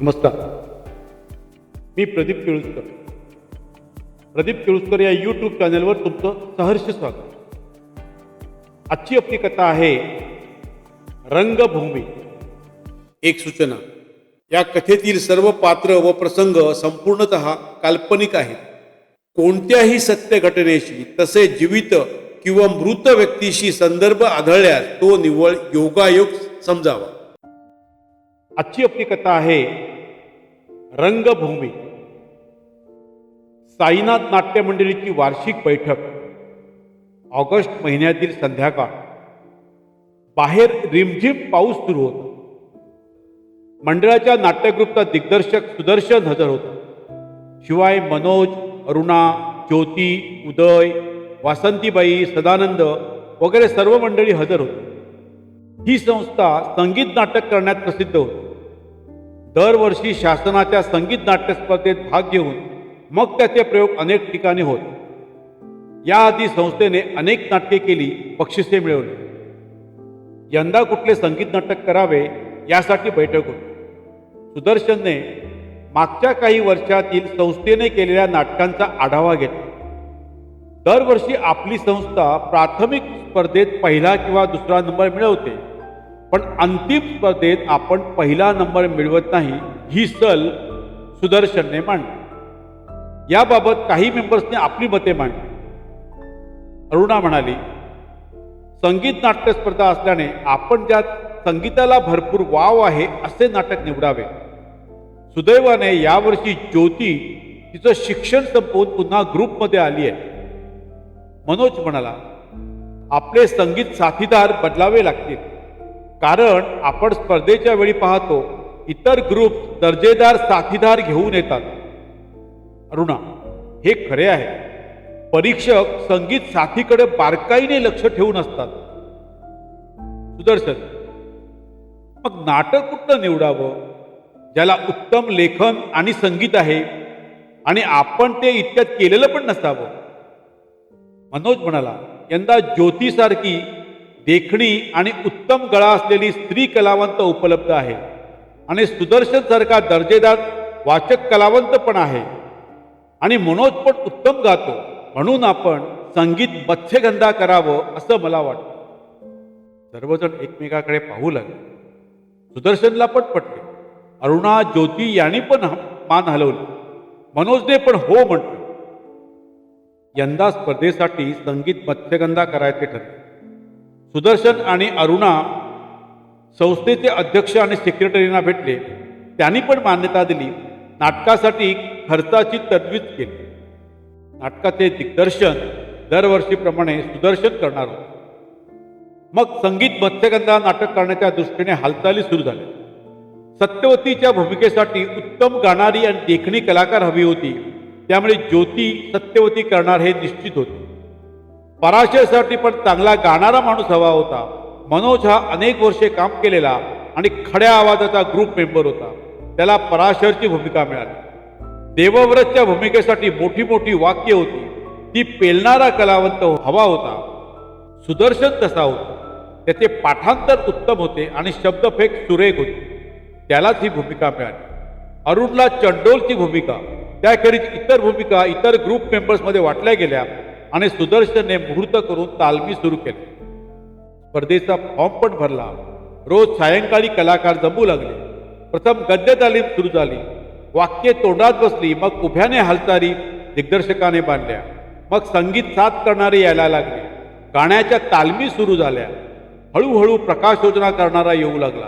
नमस्कार. मी प्रदीप केळुसकर प्रदीप केळुसकर या यूट्यूब चॅनलवर तुमचं सहर्ष स्वागत. आजची आपली कथा आहे रंगभूमी. एक सूचना. या कथेतील सर्व पात्र व प्रसंग संपूर्णत काल्पनिक आहेत. कोणत्याही सत्य घटनेशी तसे जीवित किंवा मृत व्यक्तीशी संदर्भ आढळल्यास तो निव्वळ योगायोग समजावा. आजची आपली कथा आहे रंगभूमी. साईनाथ नाट्य मंडळीची वार्षिक बैठक. ऑगस्ट महिन्यातील संध्याकाळ. बाहेर रिमझिम पाऊस सुरू होता. मंडळाच्या नाट्यग्रुपचा दिग्दर्शक सुदर्शन हजर होता. शिवाय मनोज अरुणा ज्योती उदय वासंतीबाई सदानंद वगैरे सर्व मंडळी हजर होती. ही संस्था संगीत नाटक करण्यात प्रसिद्ध होती. दरवर्षी शासनाच्या संगीत नाट्य स्पर्धेत भाग घेऊन मग त्याचे प्रयोग अनेक ठिकाणी होत. याआधी संस्थेने अनेक नाटके केली बक्षिसे मिळवली. यंदा कुठले संगीत नाटक करावे यासाठी बैठक होती. सुदर्शनने मागच्या काही वर्षातील संस्थेने केलेल्या नाटकांचा आढावा घेतला. दरवर्षी आपली संस्था प्राथमिक स्पर्धेत पहिला किंवा दुसरा नंबर मिळवते. पण अंतिम स्पर्धेत आपण पहिला नंबर मिळवत नाही ही सल सुदर्शनने मांडली. याबाबत काही मेंबर्सने आपली मते मांडली. अरुणा म्हणाली संगीत नाट्य स्पर्धा असल्याने आपण ज्यात संगीताला भरपूर वाव आहे असे नाटक निवडावे. सुदैवाने यावर्षी ज्योती तिचं शिक्षण संपवून पुन्हा ग्रुपमध्ये आली आहे. मनोज म्हणाला आपले संगीत साथीदार बदलावे लागतील. कारण आपण स्पर्धेच्या वेळी पाहतो इतर ग्रुप दर्जेदार साथीदार घेऊन येतात. अरुणा हे खरे आहे. परीक्षक संगीत साथीकडे बारकाईने लक्ष ठेवून असतात. सुदर्शन मग नाटक कुठलं निवडावं? ज्याला उत्तम लेखन आणि संगीत आहे आणि आपण ते इतक्यात केलेलं पण नसावं. मनोज म्हणाला यंदा ज्योतीसारखी देखणी आणि उत्तम गळा असलेली स्त्री कलावंत उपलब्ध आहे. आणि सुदर्शन सारखा दर्जेदार वाचक कलावंत पण आहे. आणि मनोज पण उत्तम गातो. म्हणून आपण संगीत मत्स्यगंधा करावं असं मला वाटतं. सर्वजण एकमेकाकडे पाहू लागले. सुदर्शनला पण पटले. अरुणा ज्योती यांनी पण मान हलवली. मनोजने पण हो म्हटलं. यंदा स्पर्धेसाठी संगीत मत्स्यगंधा करायचे ठरले. सुदर्शन आणि अरुणा संस्थेचे अध्यक्ष आणि सेक्रेटरींना भेटले. त्यांनी पण मान्यता दिली. नाटकासाठी खर्चाची तजवीज केली. नाटकाचे दिग्दर्शन दरवर्षीप्रमाणे सुदर्शन करणार होते. मग संगीत मत्स्यगंधा नाटक करण्याच्या दृष्टीने हालचाली सुरू झाल्या. सत्यवतीच्या भूमिकेसाठी उत्तम गाणारी आणि देखणी कलाकार हवी होती. त्यामुळे ज्योती सत्यवती करणार हे निश्चित होते. पराशयसाठी पण चांगला गाणारा माणूस हवा होता. मनोज हा अनेक वर्षे काम केलेला आणि खड्या आवाजाचा ग्रुप मेंबर होता. त्याला पराशरची भूमिका मिळाली. देवव्रतच्या भूमिकेसाठी मोठी मोठी वाक्य होती. ती पेलणारा कलावंत हवा होता. सुदर्शन तसा होता. त्याचे पाठांतर उत्तम होते आणि शब्दफेक सुरेख होती. त्यालाच ही भूमिका मिळाली. अरुणला चंडोलची भूमिका त्याखेरीज इतर भूमिका इतर ग्रुप मेंबर्समध्ये वाटल्या गेल्या. आणि सुदर्शनने मुहूर्त करून तालमी सुरू केली. स्पर्धेचा फॉर्म पण भरला. रोज सायंकाळी कलाकार जमू लागले. प्रथम गद्य तालीम सुरू झाली. वाक्ये तोंडात बसली. मग उभ्याने हालचाली दिग्दर्शकाने बांधल्या मग संगीत साथ करणारे यायला लागले. गाण्याच्या तालमी सुरू झाल्या. हळूहळू प्रकाश योजना करणारा येऊ लागला.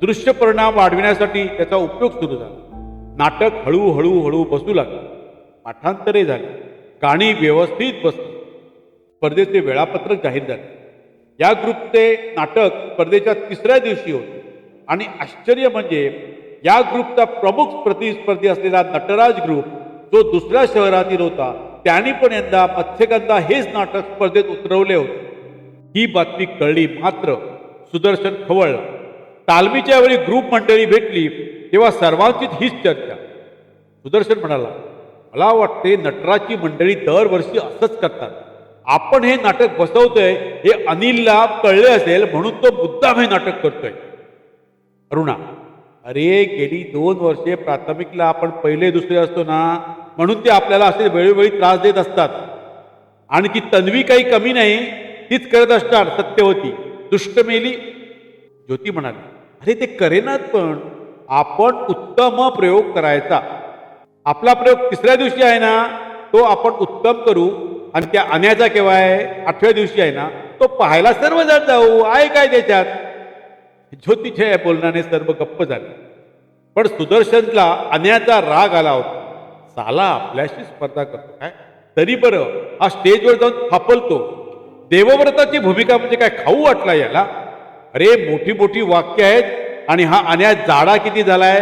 दृश्य परिणाम वाढविण्यासाठी त्याचा उपयोग सुरू झाला. नाटक हळूहळू हळू बसू लागलं. पाठांतरे झाली. गाणी व्यवस्थित बसली स्पर्धेचे वेळापत्रक जाहीर झाले. या ग्रुपचे नाटक स्पर्धेच्या तिसऱ्या दिवशी होते. आणि आश्चर्य म्हणजे या ग्रुपचा प्रमुख प्रतिस्पर्धी असलेला नटराज ग्रुप जो दुसऱ्या शहरातील होता त्यांनी पण यंदा मत्स्यगंधा हेच नाटक स्पर्धेत उतरवले होते. ही बातमी कळली मात्र सुदर्शन खवळ तालमीच्या वेळी ग्रुप मंडळी भेटली तेव्हा सर्वांचीच हीच चर्चा. सुदर्शन म्हणाला मला वाटते नटराची मंडळी दरवर्षी असंच करतात. आपण हे नाटक बसवतोय हे अनिलला कळले असेल म्हणून तो मुद्दाम हे नाटक करतोय. अरुणा अरे गेली दोन वर्षे प्राथमिकला आपण पहिले दुसरे असतो ना म्हणून ते आपल्याला असे वेळोवेळी त्रास देत असतात. आणि ती तन्वी काही कमी नाही तीच करत असणार सत्यवती. दुष्ट मेली ज्योती म्हणाली अरे ते करेनात पण आपण उत्तम प्रयोग करायचा. आपला प्रयोग तिसऱ्या दिवशी आहे ना तो आपण उत्तम करू. आणि त्या अन्याचा केव्हा आहे? आठव्या दिवशी आहे ना तो पाहायला सर्वजण जाऊ. आहे काय त्याच्यात ज्योतिषय या बोलण्याने सर्व गप्प झाले. पण सुदर्शनला अन्याचा राग आला होता. साला आपल्याशी स्पर्धा करतो काय? तरी बरं हा स्टेजवर जाऊन थापलतो. देवव्रताची भूमिका म्हणजे काय खाऊ वाटला याला? अरे मोठी मोठी वाक्य आहेत आणि हा अन्या जाडा किती झालाय?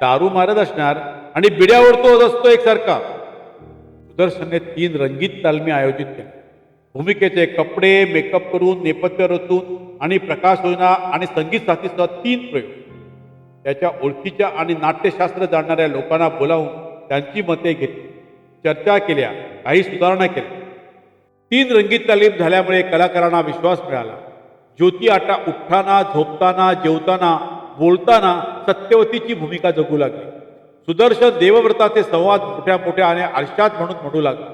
दारू मारत असणार. आणि बिड्यावर तो असतो एकसारखा. सुदर्शनने तीन रंगीत तालमी आयोजित केल्या भूमिकेचे कपडे मेकअप करून नेपथ्य रचून आणि प्रकाश योजना आणि संगीत साथीसह तीन प्रयोग. त्याच्या ओळखीच्या आणि नाट्यशास्त्र जाणणाऱ्या लोकांना बोलावून त्यांची मते घेतली. चर्चा केल्या काही सुधारणा केल्या. तीन रंगीत तालीम झाल्यामुळे कलाकारांना विश्वास मिळाला. ज्योती आता उठताना झोपताना जेवताना बोलताना सत्यवतीची भूमिका जगू लागली. सुदर्शन देवव्रताचे संवाद मोठ्या मोठ्या आणि आरशात म्हणून म्हणू लागला.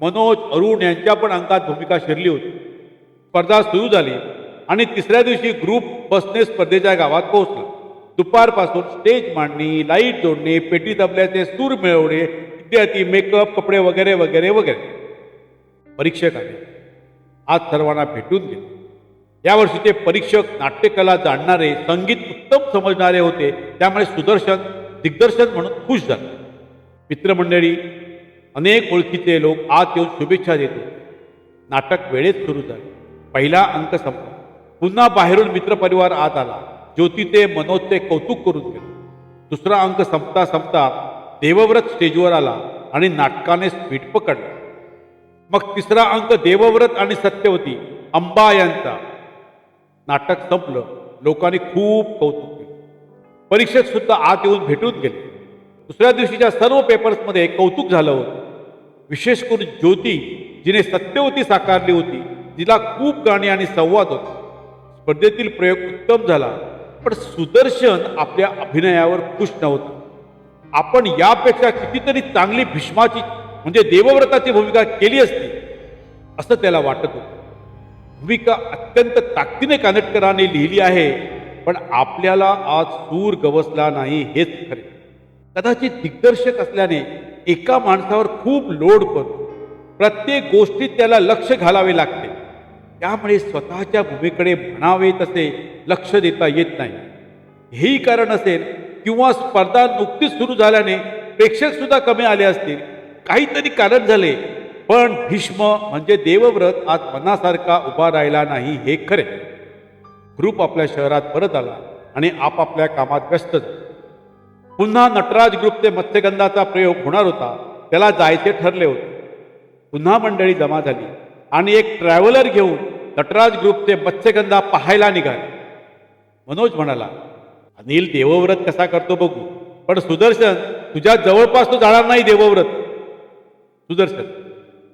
मनोज अरुण यांच्या पण अंकात भूमिका शिरली होती. स्पर्धा सुरू झाली आणि तिसऱ्या दिवशी ग्रुप बसने स्पर्धेच्या गावात पोहोचला. दुपारपासून स्टेज मांडणी लाइट जोडणे पेटी तबल्याचे सूर मिळवणे इत्यादी मेकअप कपडे वगैरे वगैरे वगैरे. परीक्षक आले. आज सर्वांना भेटून गेले. यावर्षीचे परीक्षक नाट्यकला जाणणारे संगीत उत्तम समजणारे होते. त्यामुळे सुदर्शन दिग्दर्शन म्हणून खुश झाले. मित्रमंडळी अनेक ओळखीचे लोक आत येऊन शुभेच्छा देतो नाटक वेळेत सुरू झाले. पहिला अंक संपला. पुन्हा बाहेरून मित्रपरिवार आत आला. ज्योतीचे मनोजचे कौतुक करून गेले. दुसरा अंक संपता संपता देवव्रत स्टेजवर आला आणि नाटकाने स्पीड पकडला. मग तिसरा अंक देवव्रत आणि सत्यवती अंबा यांचा नाटक संपलं. लोकांनी खूप कौतुक परीक्षक सुद्धा आत येऊन भेटून गेले. दुसऱ्या दिवशीच्या सर्व पेपर्समध्ये कौतुक झालं होतं. विशेष करून ज्योती जिने सत्यवती साकारली होती जिला खूप गाणी आणि संवाद होते. स्पर्धेतील प्रयोग उत्तम झाला पण सुदर्शन आपल्या अभिनयावर खुश नव्हता. आपण यापेक्षा कितीतरी चांगली भीष्माची म्हणजे देवव्रताची भूमिका केली असती असं त्याला वाटत होतं. भूमिका अत्यंत ताकदीने कानेटकरांनी लिहिली आहे. पण आपल्याला आज सूर गवसला नाही हेच खरे. कदाचित दिग्दर्शक असल्याने एका माणसावर खूप लोड पडतो प्रत्येक गोष्टीत त्याला लक्ष घालावे लागते. त्यामुळे स्वतःच्या भूमीकडे म्हणावे तसे लक्ष देता येत नाही. हेही कारण असेल किंवा स्पर्धा नुकतीच सुरू झाल्याने प्रेक्षक सुद्धा कमी आले असतील काहीतरी कारण झाले. पण भीष्म म्हणजे देवव्रत आज मनासारखा उभा राहिला नाही हे खरे. ग्रुप आपल्या शहरात परत आला आणि आपापल्या कामात व्यस्त झाला. पुन्हा नटराज ग्रुप ते मत्स्यगंधाचा प्रयोग होणार होता त्याला जायचे ठरले होते. पुन्हा मंडळी जमा झाली आणि एक ट्रॅव्हलर घेऊन नटराज ग्रुप ते मत्स्यगंधा पाहायला निघाले. मनोज म्हणाला अनिल देवव्रत कसा करतो बघू? पण सुदर्शन तुझ्या जवळपास तो जाणार नाही देवव्रत. सुदर्शन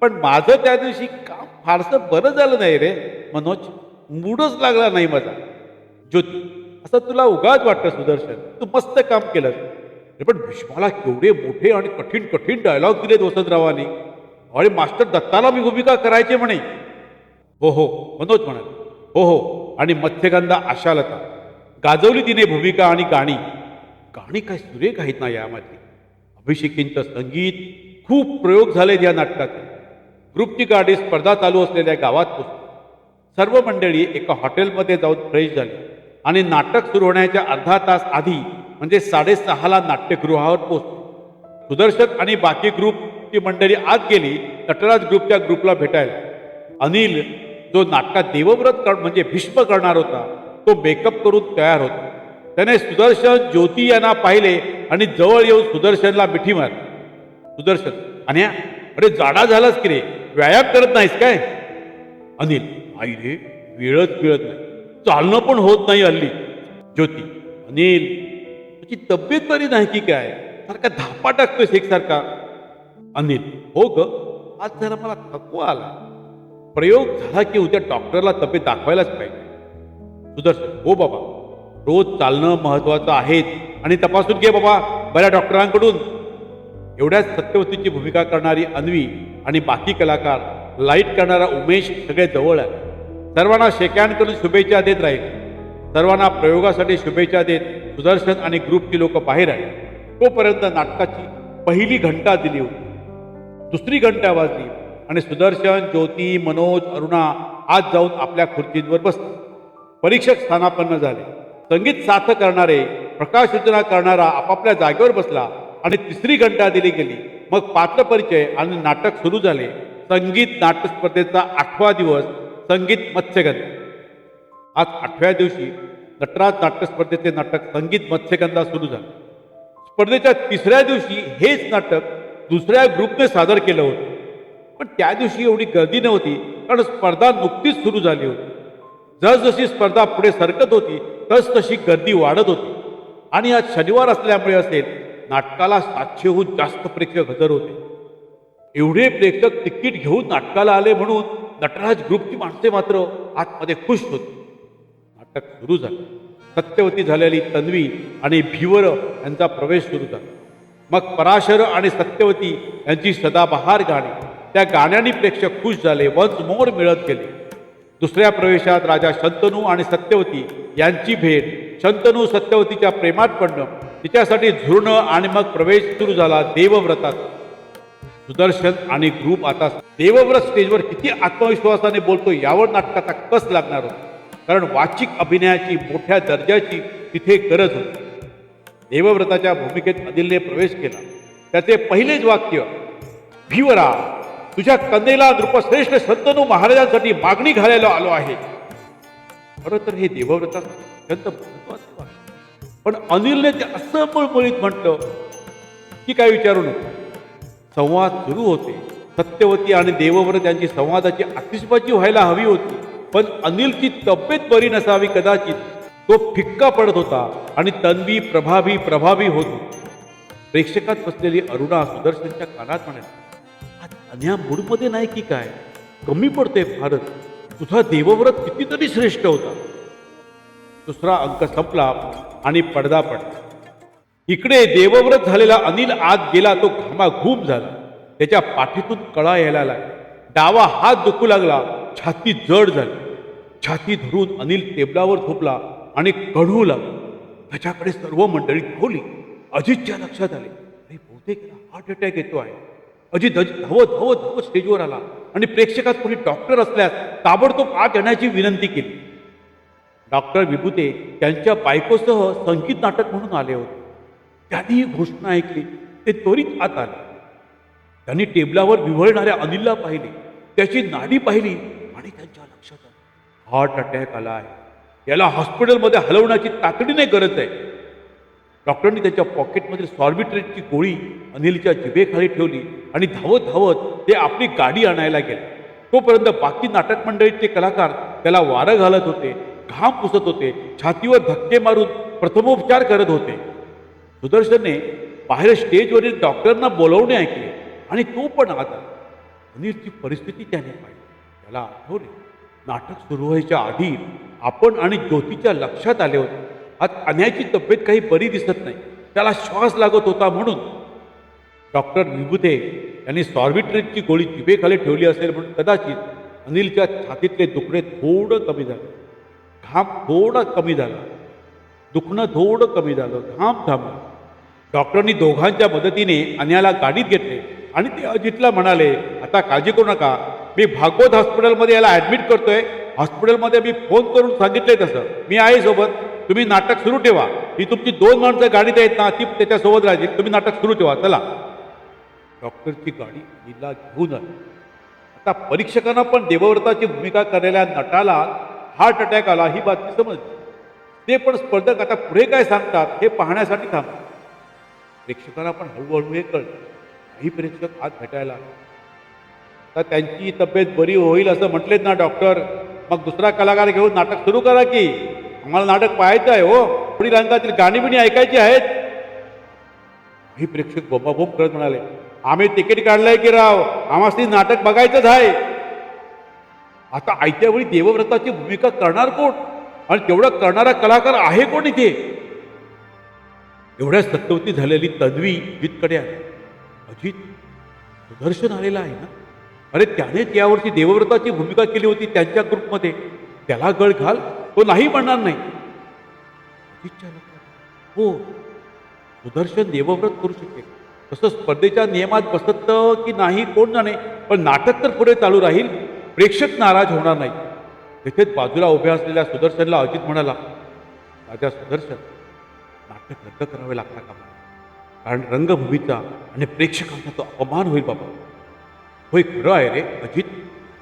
पण माझं त्या दिवशी काम फारसं बरं झालं नाही रे मनोज. मूडच लागला नाही माझा. ज्योती असं तुला उगाच वाटतं सुदर्शन? तू मस्त काम केलं अरे पण भीष्माला केवढे मोठे आणि कठीण कठीण डायलॉग दिलेत वसंतरावांनी अरे मास्टर दत्ताला मी भूमिका करायचे म्हणे. हो हो मनोज म्हणाल हो हो आणि मत्स्यगंधा आशालता. गाजवली तिने भूमिका आणि गाणी. गाणी काय सुरेख आहेत ना यामध्ये. अभिषेकींचं संगीत खूप प्रयोग झालेत या नाटकात. ग्रुपची गाडी स्पर्धा चालू असलेल्या गावात पोचली. सर्व मंडळी एका हॉटेलमध्ये जाऊन फ्रेश झाली. आणि नाटक सुरू होण्याच्या अर्धा तास आधी म्हणजे साडेसहाला नाट्यगृहावर पोचले सुदर्शन आणि बाकी ग्रुपची मंडळी आत गेली नटराज ग्रुपच्या ग्रुपला भेटायला. अनिल जो नाटकात देवव्रत कर म्हणजे भीष्म करणार होता तो मेकअप करून तयार होता. त्याने सुदर्शन ज्योती यांना पाहिले आणि जवळ येऊन सुदर्शनला मिठी मारली. सुदर्शन आणि अरे जाडा झालास की रे? व्यायाम करत नाहीस काय? अनिल आई रे वेळच मिळत नाही. चालणं पण होत नाही हल्ली. ज्योती अनिल तुझी तब्येत बरी नाही की काय? सारखा धापा टाकतोयस एकसारखा. अनिल हो ग आज जरा मला थकवा आला. प्रयोग झाला की उद्या डॉक्टरला तब्येत दाखवायलाच पाहिजे. सुदर्शन हो बाबा. रोज चालणं महत्वाचं आहेच आणि तपासून घे बाबा बऱ्या डॉक्टरांकडून. एवढ्याच सत्यवतीची भूमिका करणारी अन्वी आणि बाकी कलाकार लाइट करणारा उमेश सगळे जवळ आहे सर्वांना शेकॅन करून शुभेच्छा देत राहील. सर्वांना प्रयोगासाठी शुभेच्छा देत सुदर्शन आणि ग्रुपची लोक बाहेर आले. तोपर्यंत नाटकाची पहिली घंटा दिली होती. दुसरी घंटा वाजली आणि सुदर्शन ज्योती मनोज अरुणा आज जाऊन आपल्या खुर्चींवर बसले. परीक्षक स्थानापन्न झाले. संगीत साथ करणारे प्रकाश सूचना करणारा आपापल्या जागेवर बसला आणि तिसरी घंटा दिली गेली. मग पात्र परिचय आणि नाटक सुरू झाले. संगीत नाट्यस्पर्धेचा आठवा दिवस संगीत मत्स्यगंध. आज आठव्या दिवशी नटराज नाट्य स्पर्धेचे नाटक संगीत मत्स्यगंधा सुरू झालं. स्पर्धेच्या तिसऱ्या दिवशी हेच नाटक दुसऱ्या ग्रुपने सादर केलं होतं. पण त्या दिवशी एवढी गर्दी नव्हती कारण स्पर्धा नुकतीच सुरू झाली होती. जसजशी स्पर्धा पुढे सरकत होती तसतशी गर्दी वाढत होती. आणि आज शनिवार असल्यामुळे असेल नाटकाला सातशेहून जास्त प्रेक्षक हजर होते. एवढे प्रेक्षक तिकीट घेऊन नाटकाला आले म्हणून नटराज ग्रुपची माणसे मात्र आतमध्ये खुश होती. नाटक सुरू झालं. सत्यवती झालेली तन्वी आणि भीवर यांचा प्रवेश सुरू झाला. मग पराशर आणि सत्यवती यांची सदाबहार गाणी. त्या गाण्याने प्रेक्षक खुश झाले वन्स मोर मिळत गेले. दुसऱ्या प्रवेशात राजा शंतनू आणि सत्यवती यांची भेट. शंतनू सत्यवतीच्या प्रेमात पडणं तिच्यासाठी झुरणं आणि मग प्रवेश सुरू झाला देवव्रतात सुदर्शन आणि ग्रुप आता देवव्रत स्टेजवर किती आत्मविश्वासाने बोलतो यावर नाटकाचा कस लागणार होता? कारण वाचिक अभिनयाची मोठ्या दर्जाची तिथे गरज होती. देवव्रताच्या भूमिकेत अनिलने प्रवेश केला. त्याचे पहिलेच वाक्य भीवरा तुझ्या कन्येला नृपश्रेष्ठ संतनू महाराजांसाठी मागणी घालायला आलो आहे. खरं तर हे देवव्रता अत्यंत महत्वाचं वाक्य. पण अनिलने ते असं मुळमुळीत म्हटलं की काय विचारू नको? संवाद सुरू होते. सत्यवती आणि देवव्रत यांची संवादाची आतिषबाजी व्हायला हवी होती. पण अनिलची तब्येत बरी नसावी कदाचित. तो फिक्का पडत होता आणि तन्वी प्रभावी प्रभावी होत होती. प्रेक्षकात बसलेली अरुणा सुदर्शनच्या कानात म्हणाली आज मूडमध्ये नाही की काय? कमी पडते फारच तुझा देवव्रत कितीतरी श्रेष्ठ होता. दुसरा अंक संपला आणि पडदा पडला. इकडे देवव्रत झालेला अनिल आत गेला तो घामाघूम झाला. त्याच्या पाठीतून कळा यायला लागला. डावा हात दुखू लागला छाती जड झाली. छाती धरून अनिल टेबलावर झोपला आणि कढू लागला. त्याच्याकडे सर्व मंडळी धावली अजितच्या लक्षात आले अरे बहुतेक हार्ट अटॅक येतो आहे. अजित अजित धावत धावत धावत स्टेजवर आला आणि प्रेक्षकात कोणी डॉक्टर असल्यास ताबडतोब आत येण्याची विनंती केली. डॉक्टर विभूते त्यांच्या बायकोसह संगीत नाटक म्हणून आले होते. त्यांनी ही घोषणा ऐकली. ते त्वरित आत आले. त्यांनी टेबलावर विव्हळणाऱ्या अनिलला पाहिले. त्याची नाडी पाहिली आणि त्यांच्या लक्षात आलं. हार्ट अटॅक आला आहे. याला हॉस्पिटलमध्ये हलवण्याची तातडीने गरज आहे. डॉक्टरांनी त्याच्या पॉकेटमधील सॉर्बिट्रेटची गोळी अनिलच्या जिभेखाली ठेवली आणि धावत धावत ते आपली गाडी आणायला गेले. तोपर्यंत बाकी नाटक मंडळीचे कलाकार त्याला वारं घालत होते घाम पुसत होते छातीवर धक्के मारून प्रथमोपचार करत होते. सुदर्शनने बाहेर स्टेजवरील डॉक्टरांना बोलवणे ऐकले आणि तो पण आत अनिलची परिस्थिती त्याने पाहिली. त्याला आठवले. नाटक सुरू व्हायच्या आधी आपण आणि ज्योतीच्या लक्षात आले होते. आज अन्याची तब्येत काही बरी दिसत नाही. त्याला श्वास लागत होता म्हणून. डॉक्टर विभूते यांनी सॉर्बिट्रेटची गोळी जिभेखाली ठेवली असेल म्हणून कदाचित अनिलच्या छातीतले दुखणे थोडं कमी झालं. घाम थोडा कमी झाला. दुखणं थोडं कमी झालं. घाम थांबला. डॉक्टरांनी दोघांच्या मदतीने अन्याला गाडीत घेतले. आणि ते अजितला म्हणाले आता काळजी करू नका. मी भागवत हॉस्पिटलमध्ये याला ॲडमिट करतोय. हॉस्पिटलमध्ये मी फोन करून सांगितले तसं. मी आहे सोबत. तुम्ही नाटक सुरू ठेवा. ही तुमची दोन माणसं गाडीत आहेत ना ती त्याच्यासोबत राहतील तुम्ही नाटक सुरू ठेवा. चला. डॉक्टरची गाडी अनिलला घेऊन आली. आता परीक्षकांना पण देवव्रताची भूमिका करलेल्या नटाला हार्ट अटॅक आला ही बातमी समजली. ते पण स्पर्धक आता पुढे काय सांगतात हे पाहण्यासाठी थांबतात प्रेक्षकांना पण हळूहळू हे कळलं. काही प्रेक्षक आज भेटायला तर त्यांची तब्येत बरी होईल असं म्हटलेत ना डॉक्टर. मग दुसरा कलाकार घेऊन नाटक सुरू करा की. आम्हाला नाटक पाहायचं आहे हो. पुढील रंगातील गाणी बिणी ऐकायची आहेत. काही प्रेक्षक बोंबाबोंब करत म्हणाले आम्ही तिकीट काढलंय की राव? आम्हाला नाटक बघायचंच आहे. आता आयत्या वेळी देवव्रताची भूमिका करणार कोण? आणि तेवढं करणारा कलाकार आहे कोण इथे? एवढ्या सत्यवती झालेली तन्वी जितकडे अजित सुदर्शन आलेला आहे ना? अरे त्यानेच यावर्षी देवव्रताची भूमिका केली होती त्यांच्या ग्रुपमध्ये. त्याला गळ घाल तो नाही म्हणणार नाही. हो. सुदर्शन देवव्रत करू शकेल. तसं स्पर्धेच्या नियमात बसत की नाही कोण जाणे पण नाटक तर पुढे चालू राहील. प्रेक्षक नाराज होणार नाही तिथेच बाजूला उभ्या असलेल्या सुदर्शनला अजित म्हणाला राजा सुदर्शन ते रद्द करावे लागता का कारण रंगभूमीचा आणि प्रेक्षकांचा तो अपमान होईल बाबा. होय खरं आहे रे अजित.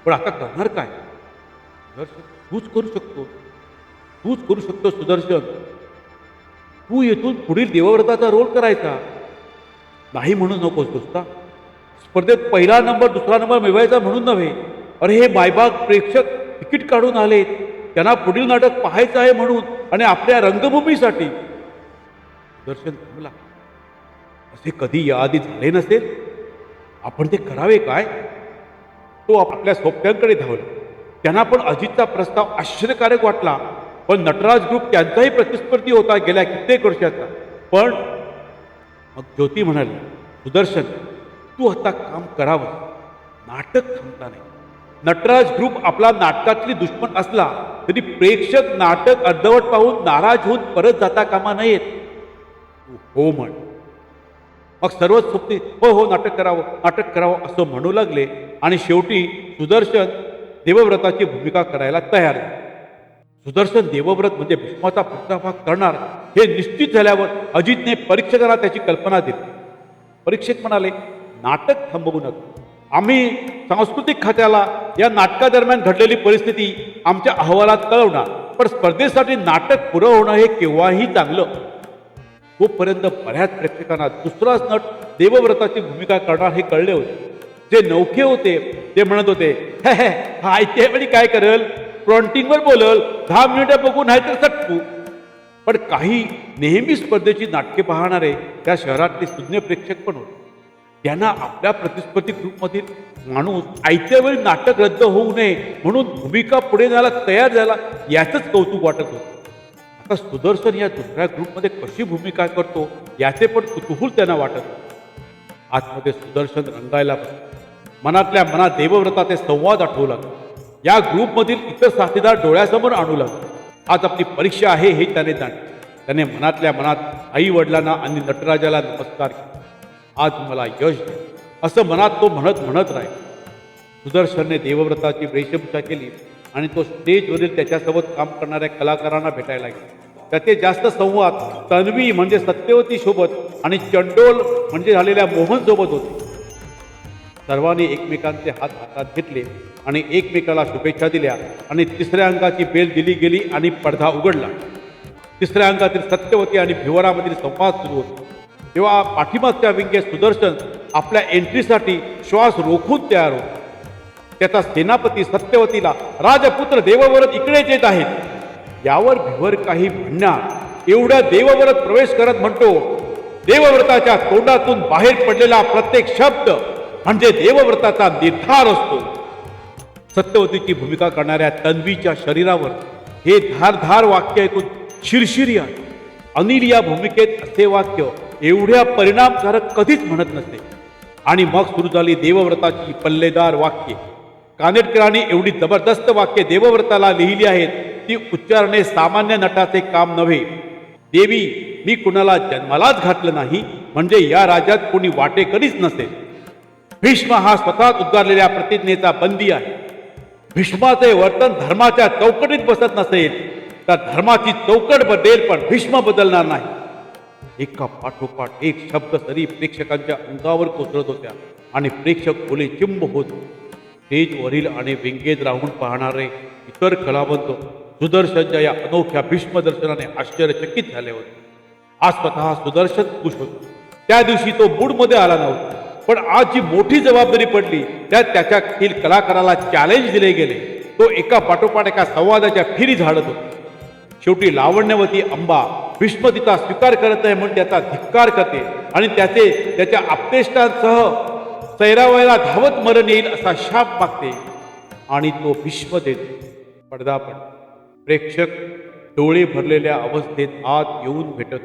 पण आता करणार काय? सुदर्शन तूच करू शकतो. तूच करू शकतो सुदर्शन. तू येथून पुढील देवव्रताचा रोल करायचा. नाही म्हणून नकोस दोस्ता. स्पर्धेत पहिला नंबर दुसरा नंबर मिळवायचा म्हणून नव्हे. अरे हे मायबाग प्रेक्षक तिकीट काढून आले त्यांना पुढील नाटक पाहायचं आहे म्हणून आणि आपल्या रंगभूमीसाठी. दर्शन थांबला. असे कधी याआधी झाले नसेल? आपण ते करावे काय? तो आपल्या सोप्यांकडे धावला. त्यांना पण अजितचा प्रस्ताव आश्चर्यकारक वाटला. पण नटराज ग्रुप त्यांचाही प्रतिस्पर्धी होता गेल्या कित्येक वर्षाचा. पण मग ज्योती म्हणाली सुदर्शन तू आता काम करावं. नाटक थांबता नाही. नटराज ग्रुप आपला नाटकातली दुश्मन असला तरी प्रेक्षक नाटक अर्धवट पाहून नाराज होऊन परत जाता कामा नयेत. हो म्हण. मग सर्वच सोबती हो हो नाटक करावं नाटक करावं असं म्हणू लागले आणि शेवटी सुदर्शन देवव्रताची भूमिका करायला तयार झाले. सुदर्शन देवव्रत म्हणजे भीष्माचा पुढचा करणार हे निश्चित झाल्यावर अजितने परीक्षकांना त्याची कल्पना दिली. परीक्षक म्हणाले नाटक थांबवू नका. आम्ही सांस्कृतिक खात्याला या नाटकादरम्यान घडलेली परिस्थिती आमच्या अहवालात कळवणार. पण स्पर्धेसाठी नाटक पुरं होणं हे केव्हाही चांगलं. तोपर्यंत बऱ्याच प्रेक्षकांना दुसराच नट देवव्रताची भूमिका करणार हे कळले होते. जे नौखे होते ते म्हणत होते "हे, हा ऐकते म्हणजे काय करेल? फ्रॉन्टिंगवर बोलल दहा मिनिटं बघू नाही तर सटकू. पण काही नेहमी स्पर्धेची नाटके पाहणारे त्या शहरातले सुज्ञ प्रेक्षक पण होते. त्यांना आपल्या प्रतिस्पर्धी ग्रुपमधील माणूस आयत्या वेळी नाटक रद्द होऊ नये म्हणून भूमिका पुढे जायला तयार झाला याचंच कौतुक वाटत होतं. आता सुदर्शन या दुसऱ्या ग्रुपमध्ये कशी भूमिका करतो याचे पण कुतूहल त्यांना वाटत आतमध्ये सुदर्शन रंगायला मनातल्या मनात देवव्रताचे संवाद आठवू लागले. या ग्रुपमधील इतर साथीदार डोळ्यासमोर आणू लागले. आज आपली परीक्षा आहे हे त्याने जाणले. त्याने मनातल्या मनात आई वडिलांना आणि नटराजाला नमस्कार केला. आज मला यश दे असं मनात तो म्हणत म्हणत राहील. सुदर्शनने देवव्रताची वेशभूषा केली. आणि तो स्टेजवरील त्याच्यासोबत काम करणाऱ्या कलाकारांना भेटायला गेला. त्याचे जास्त संवाद तन्वी म्हणजे सत्यवती सोबत आणि चंडोल म्हणजे झालेल्या मोहन सोबत होते. सर्वांनी एकमेकांचे हात हातात घेतले आणि एकमेकाला शुभेच्छा दिल्या आणि तिसऱ्या अंकाची बेल दिली गेली आणि पडदा उघडला. तिसऱ्या अंगातील सत्यवती आणि भिवरामधील संवाद सुरू होता. तेव्हा पाठीमागच्या विंगे सुदर्शन आपल्या एंट्रीसाठी श्वास रोखून तयार होता. त्याचा सेनापती सत्यवतीला राजपुत्र देवव्रत इकडेच येत आहेत. यावर भिवर काही म्हणणार एवढ्या देवव्रत प्रवेश करत म्हणतो देवव्रताच्या तोंडातून बाहेर पडलेला प्रत्येक शब्द म्हणजे देवव्रताचा निर्धार असतो. सत्यवतीची भूमिका करणाऱ्या तन्वीच्या शरीरावर हे धारधार वाक्य ऐकून शिरशिरी आहे अनिल या भूमिकेत असे वाक्य एवढ्या परिणामकारक कधीच म्हणत नसते. आणि मग सुरू झाली देवव्रताची पल्लेदार वाक्ये. कानेटकरांनी एवढी जबरदस्त वाक्य देवव्रताला लिहिली आहेत ती उच्चारणे सामान्य नटाचे काम नव्हे. देवी मी कुणाला जन्मालाच घातलं नाही म्हणजे या राज्यात कोणी वाटेकरीच नसेल. भीष्म हा स्वतःच उद्गारलेल्या प्रतिज्ञेचा बंदी आहे. भीष्माचे वर्तन धर्माच्या चौकटीत बसत नसेल तर धर्माची चौकट बदलेल पण भीष्म बदलणार नाही. एका पाठोपाठ एक शब्द तरी प्रेक्षकांच्या अंगावर कोसळत होत्या आणि प्रेक्षक ओले चिंब होत. स्टेजवरील आणि विंगेत राहून पाहणारे इतर कलावंत सुदर्शनच्या या अनोख्या भीष्म दर्शनाने आश्चर्यचकित झाले होते. आज स्वतः सुदर्शन खुश होतो. त्या दिवशी तो मूडमध्ये आला नव्हता. पण आज जी मोठी जबाबदारी पडली त्यात त्याच्यातील कलाकाराला चॅलेंज दिले गेले. तो एका पाठोपाठ एका संवादाच्या फिरी झाडत होता. शेवटी लावण्यवती अंबा भीष्म तिचा स्वीकार करत आहे म्हणून त्याचा धिक्कार करते आणि त्याचे त्याच्या आपतेष्टांसह सैरावयाला धावत मरण येईल असा शाप मागते आणि तो भीष्म देतो. पडदापण प्रेक्षक डोळे भरलेल्या अवस्थेत आत येऊन भेटत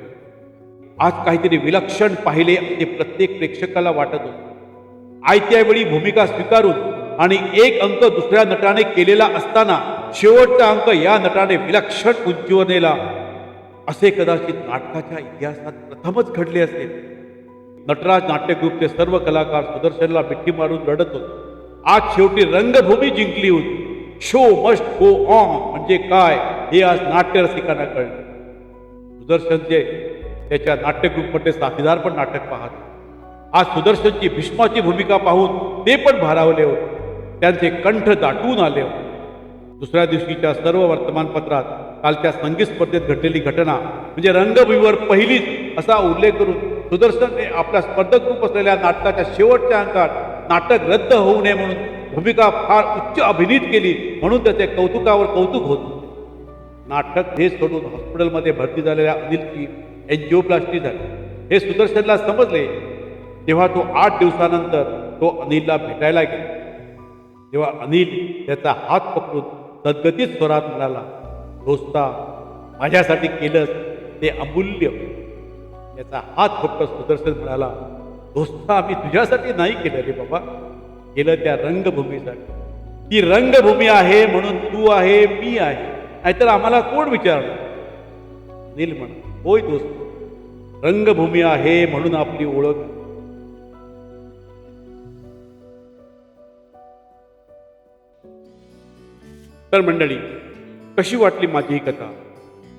आज काहीतरी विलक्षण पाहिले ते प्रत्येक प्रेक्षकाला वाटत होत. आयत्या वेळी भूमिका स्वीकारून आणि एक अंक दुसऱ्या नटाने केलेला असताना शेवटचा अंक या नटाने विलक्षण उंचीवर नेला. असे कदाचित नाटकाच्या इतिहासात प्रथमच घडले असेल. नटराज नाट्यगृपचे सर्व कलाकार सुदर्शनला मिठी मारून रडत होते. आज शेवटी रंगभूमी जिंकली होती. शो मस्ट गो ऑन म्हणजे काय? हे आज नाट्यरसिकांना कळलं. सुदर्शनचे त्याच्या नाट्यग्रुपमध्ये साथीदार पण नाटक पाहत आज सुदर्शनची भीष्माची भूमिका पाहून ते पण भारावले होते. त्यांचे कंठ दाटून आले होते. दुसऱ्या दिवशीच्या सर्व वर्तमानपत्रात कालच्या संगीत स्पर्धेत घडलेली घटना म्हणजे रंगभूमीवर पहिलीच असा उल्लेख करून सुदर्शनने आपल्या स्पर्धक रूप असलेल्या नाटकाच्या शेवटच्या अंकात नाटक रद्द होऊ नये म्हणून भूमिका फार उच्च अभिनीत केली म्हणून त्याचे कौतुकावर कौतुक होत नाटक हे सोडून हॉस्पिटलमध्ये भरती झालेल्या अनिलची एन्जिओप्लास्टी झाली. हे सुदर्शनला समजले. तेव्हा तो आठ दिवसानंतर तो अनिलला भेटायला गेला. तेव्हा अनिल त्याचा हात पकडून सद्गतीत स्वरात म्हणाला दोस्ता माझ्यासाठी केलंस ते अमूल्य. त्याचा हात फक्त सुदर्शन म्हणाला दोस्ता आम्ही तुझ्यासाठी नाही केलं रे बाबा. केलं त्या रंगभूमीसाठी. ती रंगभूमी आहे म्हणून तू आहे मी आहे. नाहीतर आम्हाला कोण विचारणार? नील म्हण होय दोस्त रंगभूमी आहे म्हणून आपली ओळख तर मंडळी कशी वाटली माझी ही कथा?